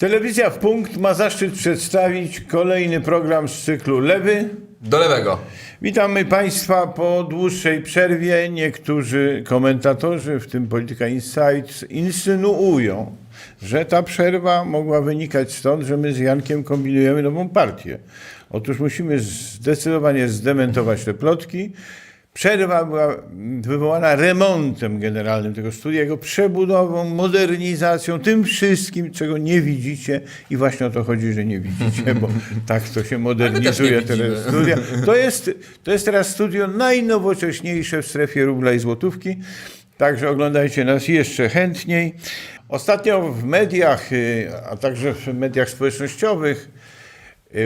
Telewizja w punkt ma zaszczyt przedstawić kolejny program z cyklu Lewy. Do lewego. Witamy Państwa po dłuższej przerwie. Niektórzy komentatorzy, w tym Polityka Insights, insynuują, że ta przerwa mogła wynikać stąd, że my z Jankiem kombinujemy nową partię. Otóż musimy zdecydowanie zdementować te plotki. Przerwa była wywołana remontem generalnym tego studia, jego przebudową, modernizacją, tym wszystkim, czego nie widzicie i właśnie o to chodzi, że nie widzicie, bo tak to się modernizuje teraz studia. To jest, to jest teraz studio najnowocześniejsze w strefie rubla i złotówki, także oglądajcie nas jeszcze chętniej. Ostatnio w mediach, y, a także w mediach społecznościowych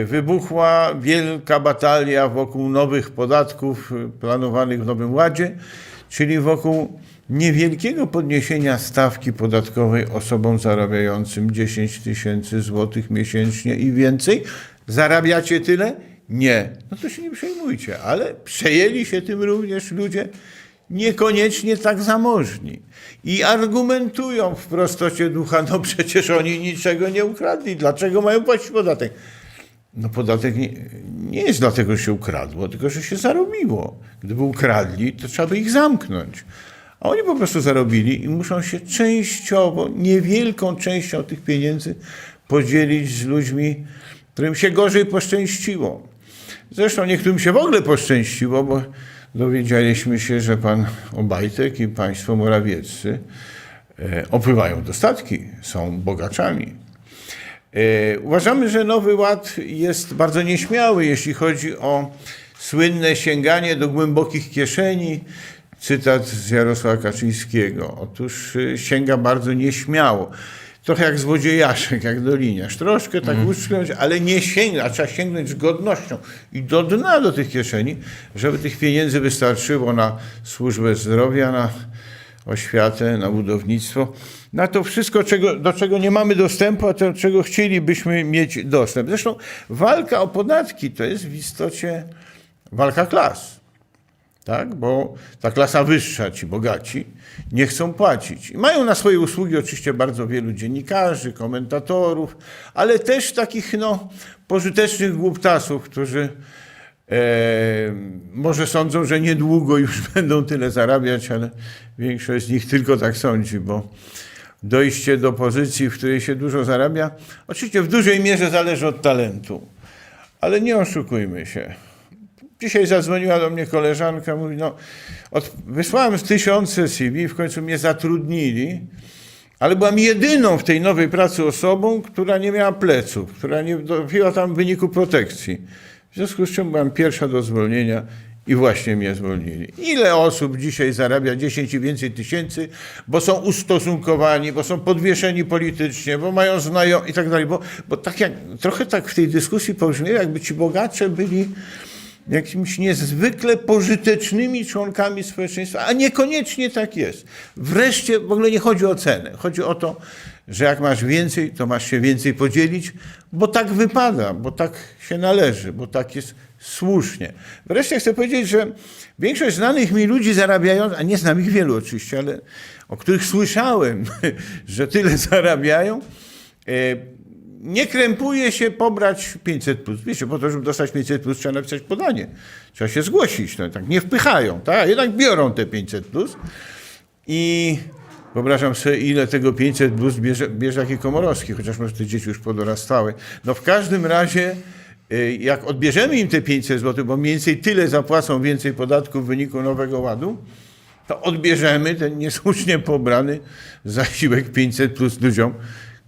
wybuchła wielka batalia wokół nowych podatków y, planowanych w Nowym Ładzie, czyli wokół niewielkiego podniesienia stawki podatkowej osobom zarabiającym 10 tysięcy złotych miesięcznie i więcej. Zarabiacie tyle? Nie. No to się nie przejmujcie, ale przejęli się tym również ludzie niekoniecznie tak zamożni. I argumentują w prostocie ducha, no przecież oni niczego nie ukradli, dlaczego mają płacić podatek? No podatek nie, nie jest dlatego, że się ukradło, tylko że się zarobiło. Gdyby ukradli, to trzeba by ich zamknąć. A oni po prostu zarobili i muszą się częściowo, niewielką częścią tych pieniędzy podzielić z ludźmi, którym się gorzej poszczęściło. Zresztą niektórym się w ogóle poszczęściło, bo dowiedzieliśmy się, że pan Obajtek i państwo Morawieccy e, opływają dostatki, są bogaczami. E, Uważamy, że Nowy Ład jest bardzo nieśmiały, jeśli chodzi o słynne sięganie do głębokich kieszeni. Cytat z Jarosława Kaczyńskiego. Otóż e, sięga bardzo nieśmiało. Trochę jak złodziejaszek, jak doliniarz. Troszkę tak uszczknąć, ale nie sięgnąć, a trzeba sięgnąć z godnością i do dna do tych kieszeni, żeby tych pieniędzy wystarczyło na służbę zdrowia, na oświatę, na budownictwo, na to wszystko, czego, do czego nie mamy dostępu, a do czego chcielibyśmy mieć dostęp. Zresztą walka o podatki to jest w istocie walka klas. Tak? Bo ta klasa wyższa, ci bogaci, nie chcą płacić. I mają na swoje usługi oczywiście bardzo wielu dziennikarzy, komentatorów, ale też takich no, pożytecznych głuptasów, którzy może sądzą, że niedługo już będą tyle zarabiać, ale większość z nich tylko tak sądzi, bo dojście do pozycji, w której się dużo zarabia, oczywiście w dużej mierze zależy od talentu, ale nie oszukujmy się. Dzisiaj zadzwoniła do mnie koleżanka, mówi, no, od, wysłałem tysiące CV, w końcu mnie zatrudnili, ale byłam jedyną w tej nowej pracy osobą, która nie miała pleców, która nie dopiła tam w wyniku protekcji. W związku z czym byłam pierwsza do zwolnienia i właśnie mnie zwolnili. Ile osób dzisiaj zarabia 10 i więcej tysięcy, bo są ustosunkowani, bo są podwieszeni politycznie, bo mają znajomych i tak dalej. Bo, bo tak jak, trochę tak w tej dyskusji pobrzmiało, jakby ci bogacze byli jakimiś niezwykle pożytecznymi członkami społeczeństwa, a niekoniecznie tak jest. Wreszcie w ogóle nie chodzi o cenę. Chodzi o to, że jak masz więcej, to masz się więcej podzielić, bo tak wypada, bo tak się należy, bo tak jest słusznie. Wreszcie chcę powiedzieć, że większość znanych mi ludzi zarabiających, a nie znam ich wielu oczywiście, ale o których słyszałem, że tyle zarabiają, e, nie krępuje się pobrać 500 plus. Wiecie, po to, żeby dostać 500 plus trzeba napisać podanie. Trzeba się zgłosić. No, tak nie wpychają, tak? jednak biorą te 500 plus. I wyobrażam sobie, ile tego 500 plus bierze, bierze jaki Komorowski, chociaż może te dzieci już podorastały. No w każdym razie, y, jak odbierzemy im te 500 zł, bo mniej więcej tyle zapłacą więcej podatków w wyniku Nowego Ładu, to odbierzemy ten niesłusznie pobrany zasiłek 500 plus ludziom,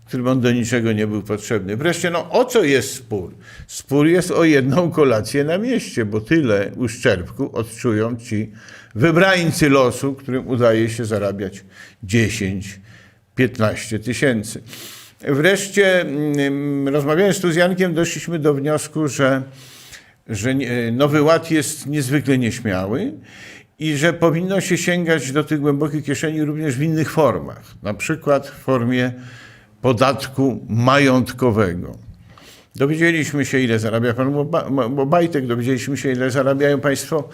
którym on do niczego nie był potrzebny. Wreszcie, no o co jest spór? Spór jest o jedną kolację na mieście, bo tyle uszczerbku odczują ci wybrańcy losu, którym udaje się zarabiać 10, 15 tysięcy. Wreszcie, mm, rozmawiając tu z Jankiem, doszliśmy do wniosku, że, że Nowy Ład jest niezwykle nieśmiały i że powinno się sięgać do tych głębokich kieszeni również w innych formach, na przykład w formie podatku majątkowego. Dowiedzieliśmy się, ile zarabia pan Obajtek, dowiedzieliśmy się, ile zarabiają państwo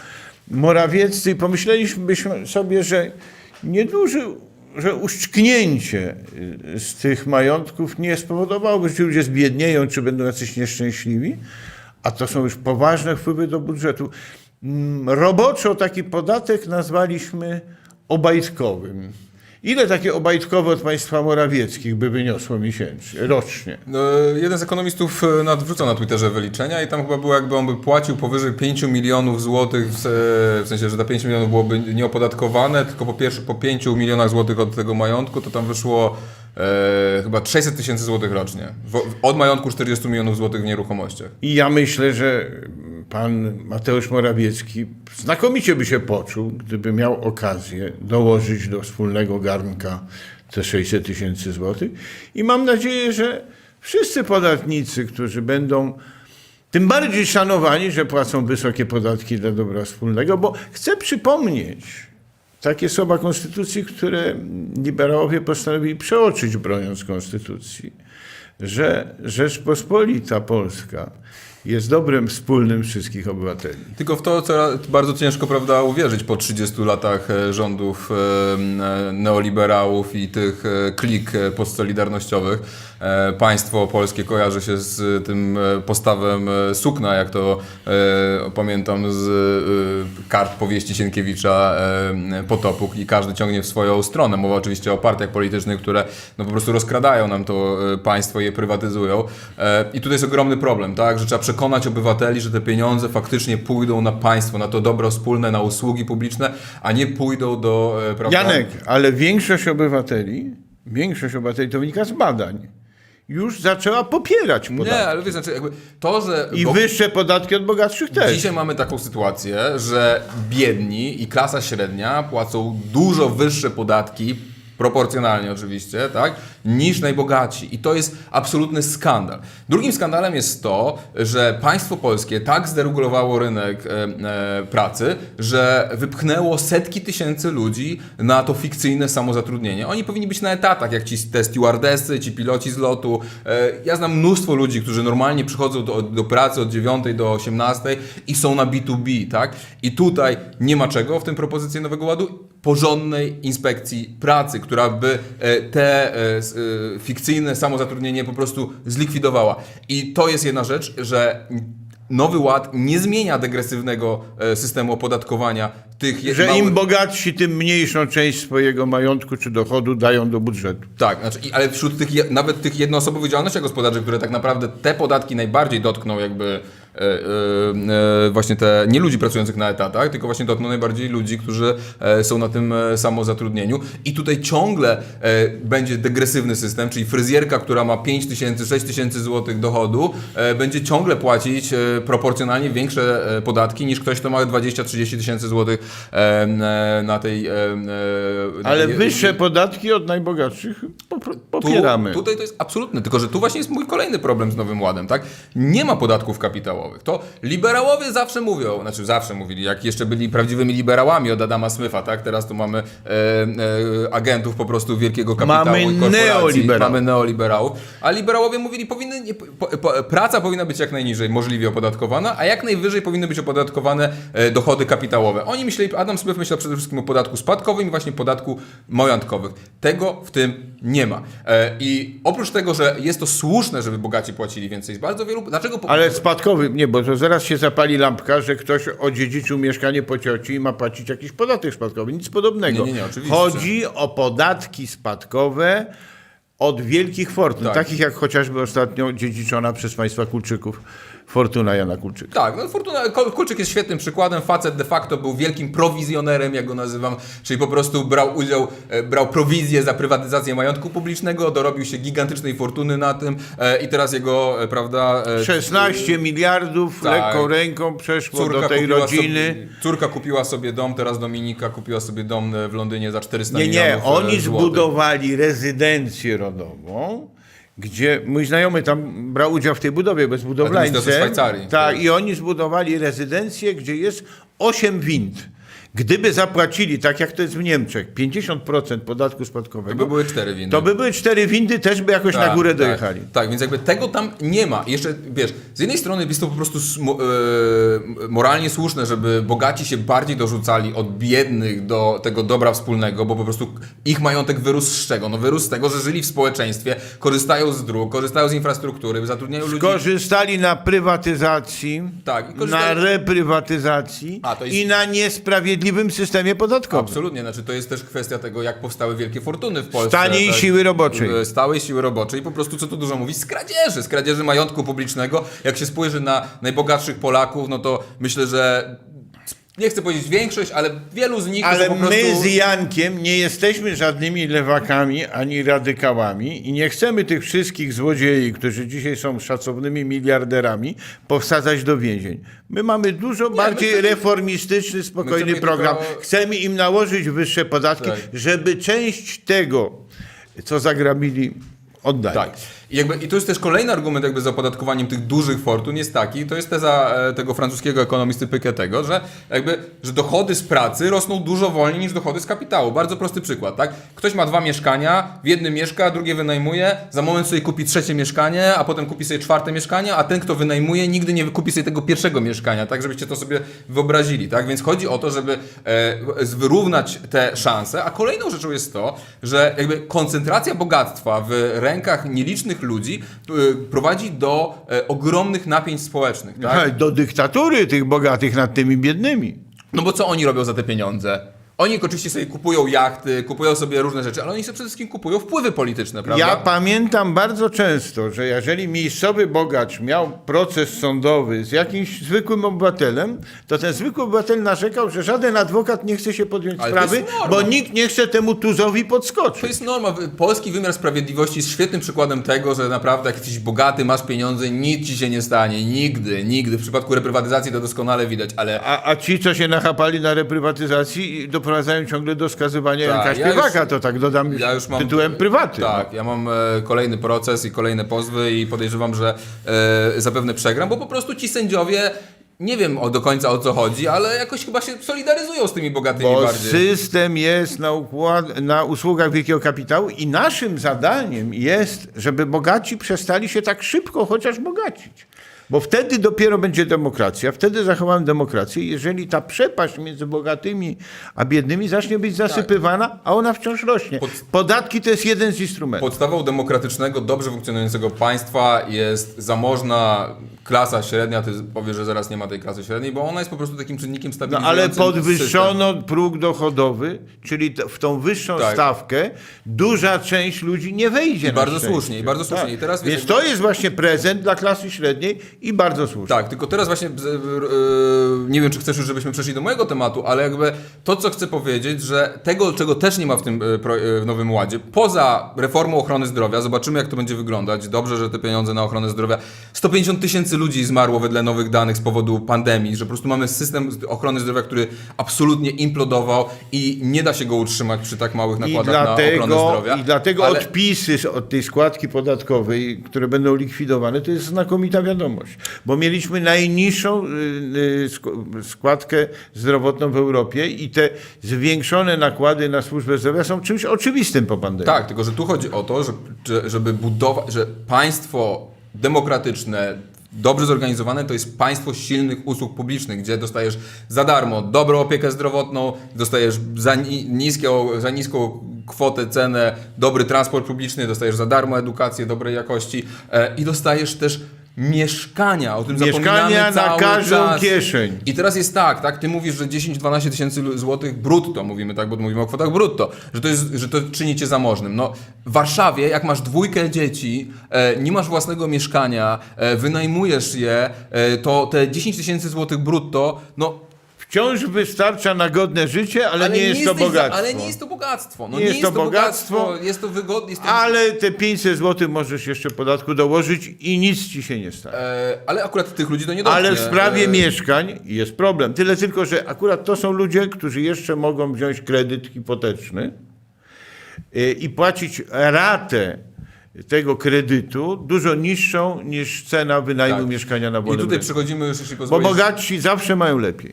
Morawieccy i pomyśleliśmy sobie, że nieduży że uszczknięcie y, z tych majątków nie spowodowałoby, że ci ludzie zbiednieją, czy będą jacyś nieszczęśliwi, a to są już poważne wpływy do budżetu. Mm, Roboczo taki podatek nazwaliśmy obajtkowym. Ile takie obajtkowe od państwa Morawieckich by wyniosło miesięcznie, rocznie? No, jeden z ekonomistów e, nadwrzucał na Twitterze wyliczenia i tam chyba było jakby on by płacił powyżej 5 milionów złotych, w, se- w sensie, że te 5 milionów byłoby nieopodatkowane, tylko po, pierwsze, po 5 milionach złotych od tego majątku, to tam wyszło e, chyba 600 tysięcy złotych rocznie. W, od majątku 40 milionów złotych w nieruchomościach. I ja myślę, że pan Mateusz Morawiecki znakomicie by się poczuł, gdyby miał okazję dołożyć do wspólnego garnka te 600 tysięcy złotych. I mam nadzieję, że wszyscy podatnicy, którzy będą tym bardziej szanowani, że płacą wysokie podatki dla dobra wspólnego, bo chcę przypomnieć takie słowa Konstytucji, które liberałowie postanowili przeoczyć, broniąc Konstytucji, że Rzeczpospolita Polska jest dobrem wspólnym wszystkich obywateli. Tylko w to coraz bardzo ciężko prawda, uwierzyć po 30 latach e, rządów e, neoliberałów i tych e, klik postsolidarnościowych. E, Państwo polskie kojarzy się z tym e, postawem e, sukna, jak to e, pamiętam z e, kart powieści Sienkiewicza e, Potopu i każdy ciągnie w swoją stronę. Mowa oczywiście o partiach politycznych, które no, po prostu rozkradają nam to e, państwo je prywatyzują. E, I tutaj jest ogromny problem, tak, że trzeba przekonać obywateli, że te pieniądze faktycznie pójdą na państwo, na to dobro wspólne, na usługi publiczne, a nie pójdą do... e, Prawda? Janek, ale większość obywateli, większość obywateli, to wynika z badań, już zaczęła popierać Nie, podatki. ale wiesz, znaczy jakby to, że... I bo- wyższe podatki od bogatszych też. Dzisiaj mamy taką sytuację, że biedni i klasa średnia płacą dużo wyższe podatki, proporcjonalnie oczywiście, tak, niż najbogatsi. I to jest absolutny skandal. Drugim skandalem jest to, że państwo polskie tak zderegulowało rynek e, e, pracy, że wypchnęło setki tysięcy ludzi na to fikcyjne samozatrudnienie. Oni powinni być na etatach, jak ci te ci piloci z lotu. E, ja znam mnóstwo ludzi, którzy normalnie przychodzą do, do pracy od 9 do 18 i są na B2B, tak? I tutaj nie ma czego w tym propozycji Nowego Ładu porządnej inspekcji pracy, która by e, te e, e, fikcyjne samozatrudnienie po prostu zlikwidowała. I to jest jedna rzecz, że Nowy Ład nie zmienia degresywnego systemu opodatkowania tych Że małych- im bogatsi, tym mniejszą część swojego majątku czy dochodu dają do budżetu. Tak, znaczy, ale wśród tych, nawet tych jednoosobowych działalnościach gospodarczych, które tak naprawdę te podatki najbardziej dotkną jakby właśnie te, nie ludzi pracujących na etatach, tylko właśnie dotkną najbardziej ludzi, którzy e, są na tym e, samozatrudnieniu i tutaj ciągle e, będzie degresywny system, czyli fryzjerka, która ma 5 tysięcy, 6 tysięcy złotych dochodu, e, będzie ciągle płacić e, proporcjonalnie większe e, podatki niż ktoś, kto ma 20-30 tysięcy złotych e, e, na tej... e, e, Ale wyższe podatki od najbogatszych popieramy. tu, tutaj to jest absolutne, tylko że tu właśnie jest mój kolejny problem z Nowym Ładem, tak? Nie ma podatków kapitałowych. To liberałowie zawsze mówią, znaczy zawsze mówili, jak jeszcze byli prawdziwymi liberałami od Adama Smitha, tak? Teraz tu mamy e, e, agentów po prostu wielkiego kapitału Mamy i korporacji. neoliberałów. Mamy neoliberałów. A liberałowie mówili, powinny, nie, po, po, praca powinna być jak najniżej możliwie opodatkowana, a jak najwyżej powinny być opodatkowane e, dochody kapitałowe. Oni myśleli, Adam Smith myślał przede wszystkim o podatku spadkowym i właśnie podatku majątkowym. Tego w tym nie ma. E, I oprócz tego, że jest to słuszne, żeby bogaci płacili więcej z bardzo wielu... Dlaczego... po- Ale spadkowy, nie, bo to zaraz się zapali lampka, że ktoś odziedziczył mieszkanie po cioci i ma płacić jakiś podatek spadkowy. Nic podobnego. Nie, nie, nie, oczywiście. Chodzi o podatki spadkowe od wielkich fortun, Tak. takich jak chociażby ostatnio dziedziczona przez państwa Kulczyków fortuna Jana Kulczyka. Tak, no Fortuna, Kulczyk jest świetnym przykładem. Facet de facto był wielkim prowizjonerem, jak go nazywam, czyli po prostu brał udział, e, brał prowizję za prywatyzację majątku publicznego, dorobił się gigantycznej fortuny na tym e, i teraz jego, e, prawda... e, 16 miliardów Tak. lekką ręką przeszło do tej rodziny. Sobie, córka kupiła sobie dom, teraz Dominika kupiła sobie dom w Londynie za 400 Nie, milionów nie, oni e, złotych. zbudowali rezydencję rodową, gdzie mój znajomy tam brał udział w tej budowie bez Szwajcarii. Tak, i oni zbudowali rezydencję, gdzie jest 8 wind. Gdyby zapłacili, tak jak to jest w Niemczech, 50% podatku To spadkowego, by były cztery winy. to by były cztery windy, też by jakoś na Tak, górę tak, dojechali. Tak, więc jakby tego tam nie ma. Jeszcze, wiesz, z jednej strony jest to po prostu e, moralnie słuszne, żeby bogaci się bardziej dorzucali od biednych do tego dobra wspólnego, bo po prostu ich majątek wyrósł z czego? No wyrósł z tego, że żyli w społeczeństwie, korzystają z dróg, korzystają z infrastruktury, zatrudniają ludzi. Korzystali na prywatyzacji, Tak, na reprywatyzacji A, to jest- i na niesprawiedliwym systemie podatkowym. Absolutnie, znaczy to jest też kwestia tego, jak powstały wielkie fortuny w Polsce. Taniej tak? siły roboczej. E, Stałej siły roboczej, po prostu co tu dużo mówić, z kradzieży, z kradzieży majątku publicznego. Jak się spojrzy na najbogatszych Polaków, no to myślę, że nie chcę powiedzieć większość, ale wielu z nich Ale to po prostu... my z Jankiem nie jesteśmy żadnymi lewakami ani radykałami i nie chcemy tych wszystkich złodziei, którzy dzisiaj są szacownymi miliarderami, powsadzać do więzień. My mamy dużo bardziej chcemy- reformistyczny, spokojny chcemy program. tylko- Chcemy im nałożyć wyższe podatki, Tak. żeby część tego, co zagrabili, oddali. Tak. I, jakby, I to jest też kolejny argument jakby za opodatkowaniem tych dużych fortun jest taki, to jest teza e, tego francuskiego ekonomisty Piketty'ego, że jakby, że dochody z pracy rosną dużo wolniej niż dochody z kapitału. Bardzo prosty przykład, tak? Ktoś ma dwa mieszkania, w jednym mieszka, drugie wynajmuje, za moment sobie kupi trzecie mieszkanie, a potem kupi sobie czwarte mieszkanie, a ten, kto wynajmuje, nigdy nie wykupi sobie tego pierwszego mieszkania, tak? Żebyście to sobie wyobrazili, tak? Więc chodzi o to, żeby e, wyrównać te szanse, a kolejną rzeczą jest to, że jakby koncentracja bogactwa w rękach nielicznych ludzi y, prowadzi do e, ogromnych napięć społecznych, tak? Do dyktatury tych bogatych nad tymi biednymi. No bo co oni robią za te pieniądze? Oni oczywiście sobie kupują jachty, kupują sobie różne rzeczy, ale oni sobie przede wszystkim kupują wpływy polityczne, prawda? Ja pamiętam bardzo często, że jeżeli miejscowy bogacz miał proces sądowy z jakimś zwykłym obywatelem, to ten zwykły obywatel narzekał, że żaden adwokat nie chce się podjąć Ale to sprawy, jest norma. bo nikt nie chce temu tuzowi To podskoczyć. jest norma. Polski wymiar sprawiedliwości jest świetnym przykładem tego, że naprawdę jak jesteś bogaty, masz pieniądze, nic ci się nie stanie. Nigdy, nigdy. W przypadku reprywatyzacji to doskonale widać, ale A, a ci, co się nachapali na reprywatyzacji, doprowadzają ciągle do skazywania Tak, Janka ja Śpiewaka, już- to tak dodam ja mam tytułem prywaty. Tak, ja mam e, kolejny proces i kolejne pozwy i podejrzewam, że e, zapewne przegram, bo po prostu ci sędziowie nie wiem o, do końca o co chodzi, ale jakoś chyba się solidaryzują z tymi bogatymi Bo bardziej. system jest na, układ, na usługach wielkiego kapitału i naszym zadaniem jest, żeby bogaci przestali się tak szybko chociaż bogacić. Bo wtedy dopiero będzie demokracja, wtedy zachowamy demokrację, jeżeli ta przepaść między bogatymi a biednymi zacznie być zasypywana, a ona wciąż rośnie. Pod- Podatki to jest jeden z instrumentów. Podstawą demokratycznego, dobrze funkcjonującego państwa jest zamożna klasa średnia. Ty powiesz, że zaraz nie ma tej klasy średniej, bo ona jest po prostu takim czynnikiem No, stabilizującym ale system. podwyższono próg dochodowy, czyli w tą wyższą Tak. stawkę duża część ludzi nie wejdzie. I na bardzo szczęście. słusznie, i bardzo słusznie. Tak. I teraz, Więc to jest właśnie prezent dla klasy średniej i bardzo słusznie. Tak, tylko teraz właśnie z- yy, nie wiem, czy chcesz już, żebyśmy przeszli do mojego tematu, ale jakby to, co chcę powiedzieć, że tego, czego też nie ma w tym yy, w Nowym Ładzie, poza reformą ochrony zdrowia, zobaczymy, jak to będzie wyglądać. Dobrze, że te pieniądze na ochronę zdrowia. 150 tysięcy ludzi zmarło wedle nowych danych z powodu pandemii, że po prostu mamy system ochrony zdrowia, który absolutnie implodował i nie da się go utrzymać przy tak małych nakładach na ochronę dlatego, zdrowia. I dlatego ale... odpisy od tej składki podatkowej, które będą likwidowane, to jest znakomita wiadomość. Bo mieliśmy najniższą y, y, sk- składkę zdrowotną w Europie i te zwiększone nakłady na służbę zdrowia są czymś oczywistym po pandemii. Tak, tylko że tu chodzi o to, że, że, żeby budować, że państwo demokratyczne, dobrze zorganizowane, to jest państwo silnych usług publicznych, gdzie dostajesz za darmo dobrą opiekę zdrowotną, dostajesz za, ni- niską, za niską kwotę, cenę, dobry transport publiczny, dostajesz za darmo edukację dobrej jakości e, i dostajesz też mieszkania, o tym Mieszkania zapominamy na cały każdą czas. kieszeń. I teraz jest tak, tak, ty mówisz, że 10-12 tysięcy złotych brutto, mówimy tak, bo mówimy o kwotach brutto, że to, jest, że to czyni cię zamożnym. No, w Warszawie, jak masz dwójkę dzieci, e, nie masz własnego mieszkania, e, wynajmujesz je, e, to te 10 tysięcy złotych brutto, no... Wciąż wystarcza na godne życie, ale, nie jest to za- bogactwo. ale nie jest to bogactwo. No, Nie jest to bogactwo, jest to wygodne. Jest to... Ale te 500 zł możesz jeszcze podatku dołożyć i nic ci się nie stanie. E, ale akurat tych ludzi to nie dotknie. Ale w sprawie E, mieszkań jest problem. Tyle tylko, że akurat to są ludzie, którzy jeszcze mogą wziąć kredyt hipoteczny y, i płacić ratę tego kredytu dużo niższą niż cena wynajmu Tak. mieszkania na I wolnym tutaj rynku. przechodzimy już, jeśli Bo pozwolisz, bogatsi zawsze mają lepiej.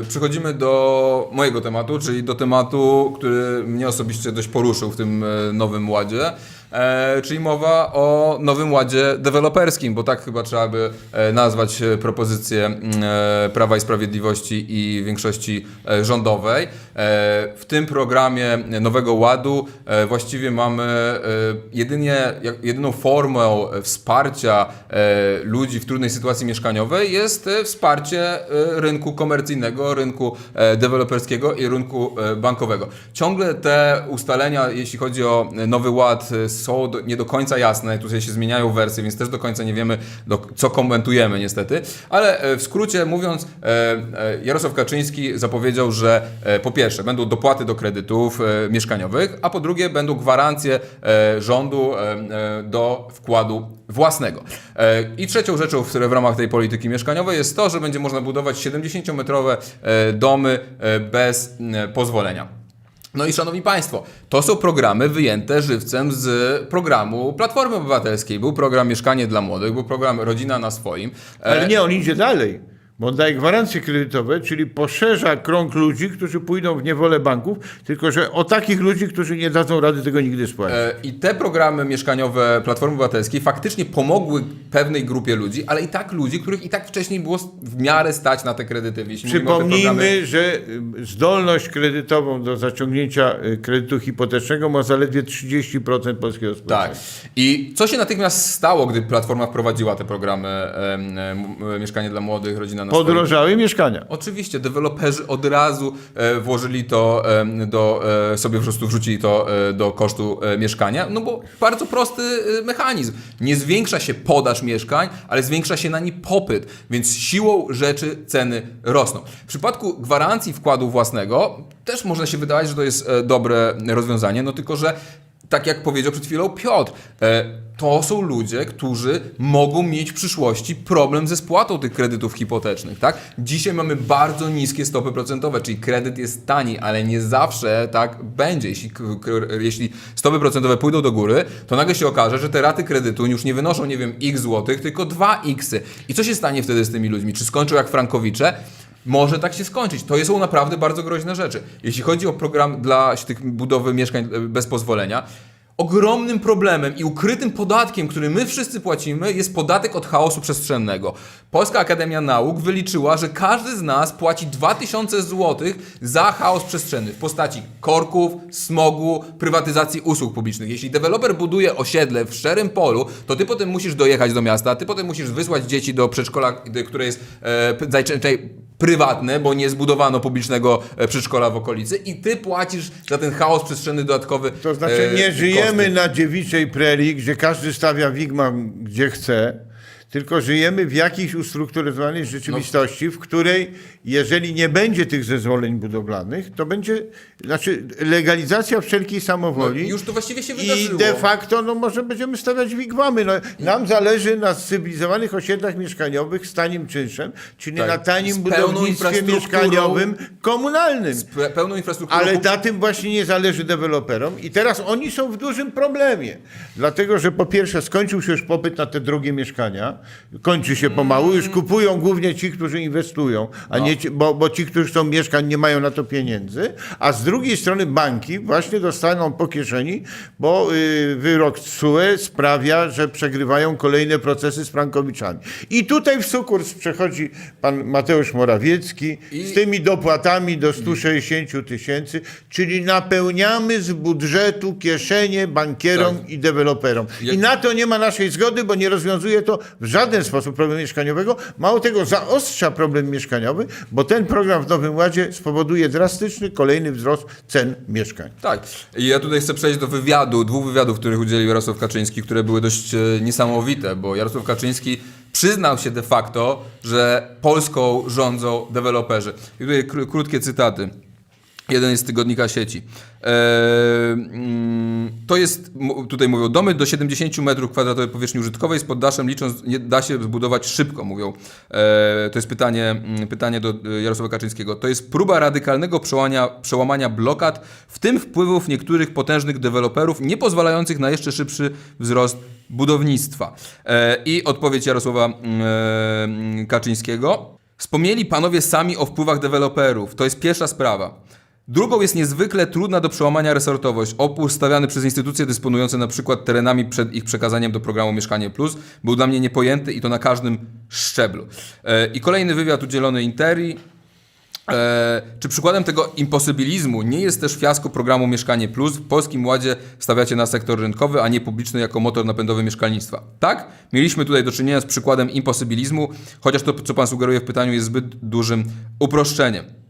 e, przechodzimy do mojego tematu, czyli do tematu, który mnie osobiście dość poruszył w tym e, nowym ładzie. E, czyli mowa o nowym ładzie deweloperskim, bo tak chyba trzeba by e, nazwać e, propozycję Prawa i Sprawiedliwości i większości rządowej. W tym programie nowego ładu właściwie mamy jedynie, jedyną formą e, wsparcia ludzi w trudnej sytuacji mieszkaniowej jest wsparcie rynku komercyjnego, rynku deweloperskiego i rynku bankowego. Ciągle te ustalenia, jeśli chodzi o nowy ład, e, są do, nie do końca jasne. Tutaj się zmieniają wersje, więc też do końca nie wiemy, do, co komentujemy niestety. Ale e, w skrócie mówiąc, e, e, Jarosław Kaczyński zapowiedział, że po pierwsze będą dopłaty do kredytów mieszkaniowych, a po drugie będą gwarancje rządu do wkładu własnego. I trzecią rzeczą, w w ramach tej polityki mieszkaniowej jest to, że będzie można budować 70-metrowe e, domy bez pozwolenia. No i szanowni Państwo, to są programy wyjęte żywcem z programu Platformy Obywatelskiej. Był program Mieszkanie dla Młodych, był program Rodzina na swoim. E, Ale nie, on idzie dalej. Bo on daje gwarancje kredytowe, czyli poszerza krąg ludzi, którzy pójdą w niewolę banków, tylko że o takich ludzi, którzy nie dadzą rady tego nigdy spłacić. E, I te programy mieszkaniowe Platformy Obywatelskiej faktycznie pomogły pewnej grupie ludzi, ale i tak ludzi, których i tak wcześniej było w miarę stać na te kredyty. Jeśli te programy- Przypomnijmy, że y, zdolność kredytową do zaciągnięcia y, kredytu hipotecznego ma zaledwie 30% polskiego Tak. społeczeństwa. I co się natychmiast stało, gdy Platforma wprowadziła te programy em, em, Mieszkanie dla Młodych, Rodzina na swoim? Podrożały mieszkania. Oczywiście, deweloperzy od razu e, włożyli to em, do, e, sobie po prostu wrzucili to e, do kosztu e, mieszkania, no bo bardzo prosty e, mechanizm. Nie zwiększa się podaż mieszkań, ale zwiększa się na nie popyt, więc siłą rzeczy ceny rosną. W przypadku gwarancji wkładu własnego też można się wydawać, że to jest e, dobre rozwiązanie, no tylko, że tak jak powiedział przed chwilą Piotr, e, to są ludzie, którzy mogą mieć w przyszłości problem ze spłatą tych kredytów hipotecznych, tak? Dzisiaj mamy bardzo niskie stopy procentowe, czyli kredyt jest tani, ale nie zawsze tak będzie. Jeśli, jeśli stopy procentowe pójdą do góry, to nagle się okaże, że te raty kredytu już nie wynoszą, nie wiem, x złotych, tylko 2 x. I co się stanie wtedy z tymi ludźmi? Czy skończą jak Frankowicze? Może tak się skończyć. To są naprawdę bardzo groźne rzeczy. Jeśli chodzi o program dla tych budowy mieszkań e, bez pozwolenia, ogromnym problemem i ukrytym podatkiem, który my wszyscy płacimy, jest podatek od chaosu przestrzennego. Polska Akademia Nauk wyliczyła, że każdy z nas płaci 2000 zł za chaos przestrzenny w postaci korków, smogu, prywatyzacji usług publicznych. Jeśli deweloper buduje osiedle w szczerym polu, to ty potem musisz dojechać do miasta, ty potem musisz wysłać dzieci do przedszkola, które jest e, najczęściej prywatne, bo nie zbudowano publicznego e, przedszkola w okolicy i ty płacisz za ten chaos przestrzenny dodatkowy. To znaczy e, nie żyjemy na dziewiczej prerii, gdzie każdy stawia wigwam gdzie chce, tylko żyjemy w jakiejś ustrukturyzowanej rzeczywistości, w której jeżeli nie będzie tych zezwoleń budowlanych, to będzie, znaczy legalizacja wszelkiej samowoli. No, już to właściwie się I wydarzyło. de facto, no może będziemy stawiać wigwamy. No, nam zależy na cywilizowanych osiedlach mieszkaniowych z tanim czynszem, czyli Tak. na tanim budownictwie mieszkaniowym komunalnym. Z pe- pełną infrastrukturą. Ale na tym właśnie nie zależy deweloperom i teraz oni są w dużym problemie. Dlatego, że po pierwsze skończył się już popyt na te drogie mieszkania, kończy się pomału, już kupują głównie ci, którzy inwestują, a nie ci, bo, bo ci, którzy chcą mieszkań, nie mają na to pieniędzy, a z drugiej strony banki właśnie dostaną po kieszeni, bo y, wyrok TSUE sprawia, że przegrywają kolejne procesy z frankowiczami. I tutaj w sukurs przechodzi pan Mateusz Morawiecki I- z tymi dopłatami do 160 tysięcy, czyli napełniamy z budżetu kieszenie bankierom Tak. i deweloperom. I na to nie ma naszej zgody, bo nie rozwiązuje to w żaden sposób problemu mieszkaniowego. Mało tego, zaostrza problem mieszkaniowy, bo ten program w Nowym Ładzie spowoduje drastyczny kolejny wzrost cen mieszkań. Tak. I ja tutaj chcę przejść do wywiadu, dwóch wywiadów, których udzielił Jarosław Kaczyński, które były dość e, niesamowite, bo Jarosław Kaczyński przyznał się de facto, że Polską rządzą deweloperzy. I tutaj kró- krótkie cytaty. Jeden jest z tygodnika sieci. Eee, mm, to jest, tutaj mówią, domy do 70 m2 powierzchni użytkowej z poddaszem licząc, da się zbudować szybko, mówią. Eee, to jest pytanie, mm, pytanie do e, Jarosława Kaczyńskiego. To jest próba radykalnego przełamania, przełamania blokad, w tym wpływów niektórych potężnych deweloperów, nie pozwalających na jeszcze szybszy wzrost budownictwa. I odpowiedź Jarosława mm, Kaczyńskiego. Wspomnieli panowie sami o wpływach deweloperów. To jest pierwsza sprawa. Drugą jest niezwykle trudna do przełamania resortowość. Opór stawiany przez instytucje dysponujące na przykład terenami przed ich przekazaniem do programu Mieszkanie Plus był dla mnie niepojęty i to na każdym szczeblu. E, I kolejny wywiad udzielony Interi. E, czy przykładem tego imposybilizmu nie jest też fiasko programu Mieszkanie Plus? W Polskim Ładzie stawiacie na sektor rynkowy, a nie publiczny jako motor napędowy mieszkalnictwa. Tak, mieliśmy tutaj do czynienia z przykładem imposybilizmu, chociaż to, co Pan sugeruje w pytaniu, jest zbyt dużym uproszczeniem.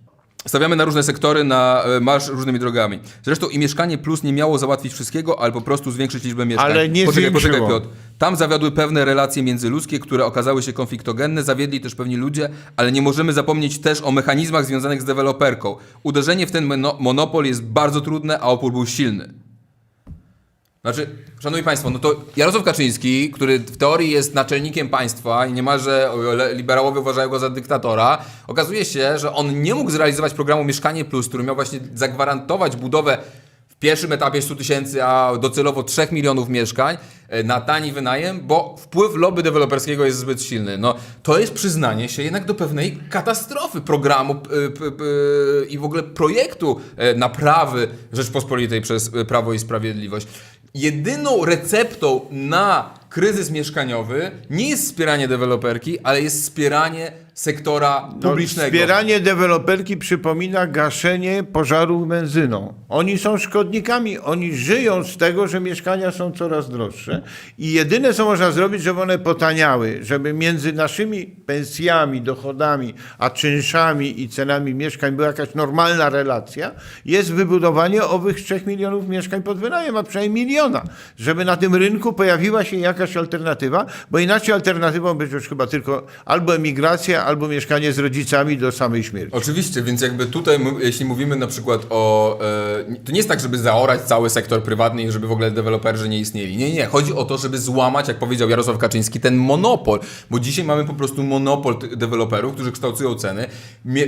Stawiamy na różne sektory, na e, marsz różnymi drogami. Zresztą i Mieszkanie Plus nie miało załatwić wszystkiego, ale po prostu zwiększyć liczbę mieszkań. Ale nie poczekaj, poczekaj. Piotr. Tam zawiodły pewne relacje międzyludzkie, które okazały się konfliktogenne, zawiedli też pewni ludzie, ale nie możemy zapomnieć też o mechanizmach związanych z deweloperką. Uderzenie w ten mono- monopol jest bardzo trudne, a opór był silny. Znaczy, szanowni państwo, no to Jarosław Kaczyński, który w teorii jest naczelnikiem państwa i niemalże liberałowie uważają go za dyktatora, okazuje się, że on nie mógł zrealizować programu Mieszkanie Plus, który miał właśnie zagwarantować budowę w pierwszym etapie 100 tysięcy, a docelowo 3 milionów mieszkań e, na tani wynajem, bo wpływ lobby deweloperskiego jest zbyt silny. No, to jest przyznanie się jednak do pewnej katastrofy programu i w ogóle projektu e, naprawy Rzeczpospolitej przez e, Prawo i Sprawiedliwość. Jedyną receptą na kryzys mieszkaniowy nie jest wspieranie deweloperki, ale jest wspieranie sektora No, publicznego. Wspieranie deweloperki przypomina gaszenie pożarów benzyną. Oni są szkodnikami, oni żyją z tego, że mieszkania są coraz droższe i jedyne, co można zrobić, żeby one potaniały, żeby między naszymi pensjami, dochodami, a czynszami i cenami mieszkań była jakaś normalna relacja, jest wybudowanie owych 3 milionów mieszkań pod wynajem, a przynajmniej miliona, żeby na tym rynku pojawiła się jakaś alternatywa, bo inaczej alternatywą będzie już chyba tylko albo emigracja, albo mieszkanie z rodzicami do samej śmierci. Oczywiście, więc jakby tutaj, jeśli mówimy na przykład o. E, to nie jest tak, żeby zaorać cały sektor prywatny i żeby w ogóle deweloperzy nie istnieli. Nie, nie. Chodzi o to, żeby złamać, jak powiedział Jarosław Kaczyński, ten monopol. Bo dzisiaj mamy po prostu monopol deweloperów, którzy kształtują ceny.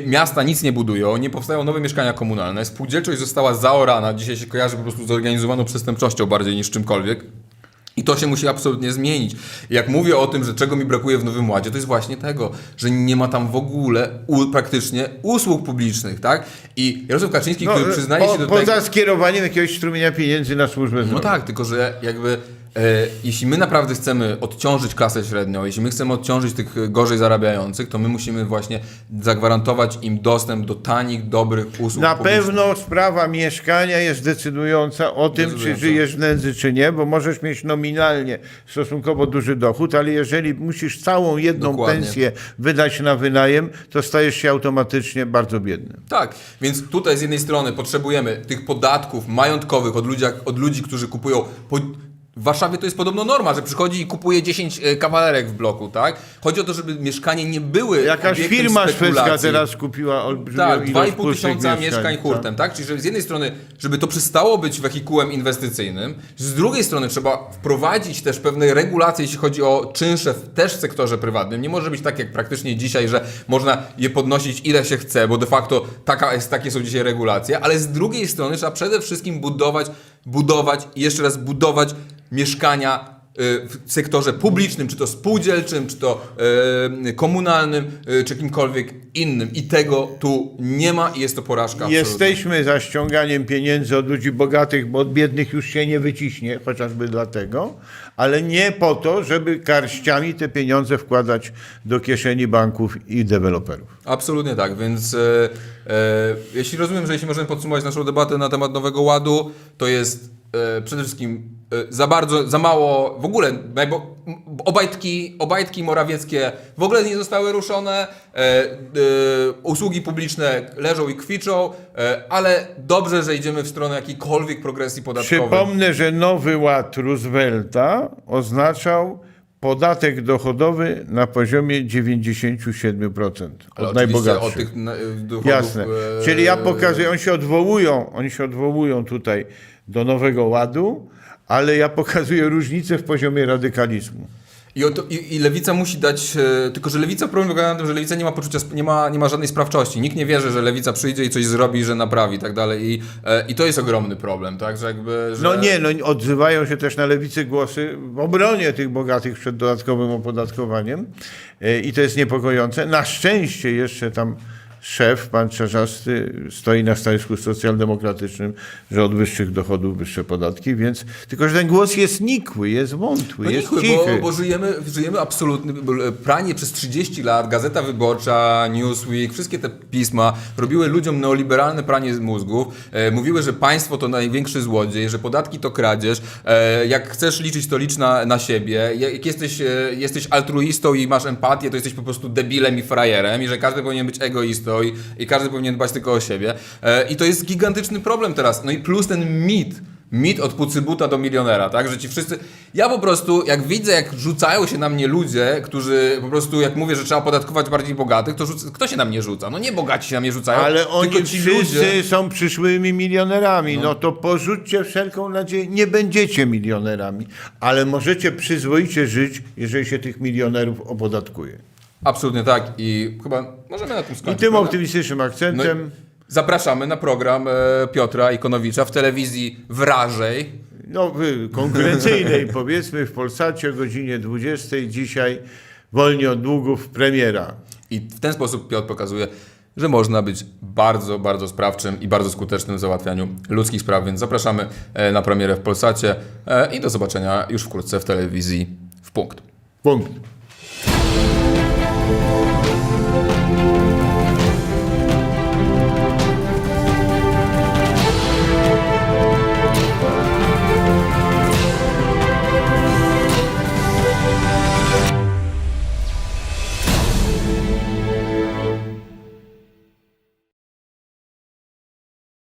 Miasta nic nie budują, nie powstają nowe mieszkania komunalne. Spółdzielczość została zaorana. Dzisiaj się kojarzy po prostu z zorganizowaną przestępczością bardziej niż czymkolwiek. I to się musi absolutnie zmienić. Jak mówię o tym, że czego mi brakuje w Nowym Ładzie, to jest właśnie tego, że nie ma tam w ogóle u, praktycznie usług publicznych, tak? I Jarosław Kaczyński, który przyznaje po, się do poza tego... skierowaniem jakiegoś strumienia pieniędzy na służbę No zdrowia. tak, tylko że jakby e, jeśli my naprawdę chcemy odciążyć klasę średnią, jeśli my chcemy odciążyć tych e, gorzej zarabiających, to my musimy właśnie zagwarantować im dostęp do tanich, dobrych usług Na publicznych. pewno sprawa mieszkania jest decydująca o tym, czy żyjesz w nędzy, czy nie, bo możesz mieć nominalnie stosunkowo duży dochód, ale jeżeli musisz całą jedną Dokładnie. pensję wydać na wynajem, to stajesz się automatycznie bardzo biedny. Tak, więc tutaj z jednej strony potrzebujemy tych podatków majątkowych od ludzi, od ludzi którzy kupują. Po... W Warszawie to jest podobno norma, że przychodzi i kupuje 10 e, kawalerek w bloku, tak? Chodzi o to, żeby mieszkanie nie były. Jakaś firma szwedzka teraz kupiła olbrzymią Tak, ilość 2,5 pustych tysiąca mieszkań hurtem, tak? Czyli że z jednej strony, żeby to przestało być wehikułem inwestycyjnym, z drugiej strony trzeba wprowadzić też pewne regulacje, jeśli chodzi o czynsze w, też w sektorze prywatnym. Nie może być tak jak praktycznie dzisiaj, że można je podnosić ile się chce, bo de facto taka jest, takie są dzisiaj regulacje, ale z drugiej strony trzeba przede wszystkim budować, budować i jeszcze raz budować mieszkania y, w sektorze publicznym, czy to spółdzielczym, czy to y, komunalnym, y, czy kimkolwiek innym. I tego tu nie ma i jest to porażka. Jesteśmy za ściąganiem pieniędzy od ludzi bogatych, bo od biednych już się nie wyciśnie, chociażby dlatego, ale nie po to, żeby garściami te pieniądze wkładać do kieszeni banków i deweloperów. Absolutnie tak, więc e, e, jeśli rozumiem, że jeśli możemy podsumować naszą debatę na temat Nowego Ładu, to jest e, przede wszystkim za bardzo, za mało, w ogóle m- obajtki, obajtki morawieckie w ogóle nie zostały ruszone, e, e, usługi publiczne leżą i kwiczą, e, ale dobrze, że idziemy w stronę jakiejkolwiek progresji podatkowej. Przypomnę, że nowy ład Roosevelta oznaczał podatek dochodowy na poziomie 97% Ale od najbogatszych. od tych na- dochodów... Jasne. e, Czyli ja pokazuję, oni się odwołują, oni się odwołują tutaj do Nowego Ładu, ale ja pokazuję różnicę w poziomie radykalizmu. I, i, I lewica musi dać. E, tylko, że lewica problem polega na tym, że lewica nie ma poczucia, nie ma, nie ma żadnej sprawczości. Nikt nie wierzy, że lewica przyjdzie i coś zrobi, że naprawi i tak dalej. I, e, I to jest ogromny problem, tak? Że jakby. Że... No nie, no odzywają się też na lewicy głosy w obronie tych bogatych przed dodatkowym opodatkowaniem E, i to jest niepokojące. Na szczęście jeszcze tam szef, pan Czarzasty, stoi na stanowisku socjaldemokratycznym, że od wyższych dochodów wyższe podatki, więc tylko, że ten głos jest nikły, jest wątły, No jest nikły, cichy. bo, bo żyjemy, żyjemy absolutny. bo, e, Pranie przez 30 lat, Gazeta Wyborcza, Newsweek, wszystkie te pisma robiły ludziom neoliberalne pranie z mózgów. E, mówiły, że państwo to największy złodziej, że podatki to kradzież. E, jak chcesz liczyć, to licz na, na siebie. Jak jak jesteś, e, jesteś altruistą i masz empatię, to jesteś po prostu debilem i frajerem i że każdy powinien być egoistą i, i każdy powinien dbać tylko o siebie. E, I to jest gigantyczny problem teraz. No i plus ten mit. Mit od pucybuta do milionera, tak? Że ci wszyscy. Ja po prostu, jak widzę, jak rzucają się na mnie ludzie, którzy po prostu, jak mówię, że trzeba podatkować bardziej bogatych, to rzuc... kto się na mnie rzuca? No nie bogaci się na mnie rzucają. Ale oni ci wszyscy ludzie. są przyszłymi milionerami. No. to porzućcie wszelką nadzieję. Nie będziecie milionerami, ale możecie przyzwoicie żyć, jeżeli się tych milionerów opodatkuje. Absolutnie tak. I chyba możemy na tym I skończyć. tym prawda? optymistycznym No i akcentem, zapraszamy na program e, Piotra Ikonowicza w telewizji Wrażej. no, w konkurencyjnej powiedzmy, w Polsacie o godzinie 20 dzisiaj wolni od długów premiera. I w ten sposób Piotr pokazuje, że można być bardzo, bardzo sprawczym i bardzo skutecznym w załatwianiu ludzkich spraw, więc zapraszamy e, na premierę w Polsacie e, i do zobaczenia już wkrótce w telewizji w punkt. Punkt.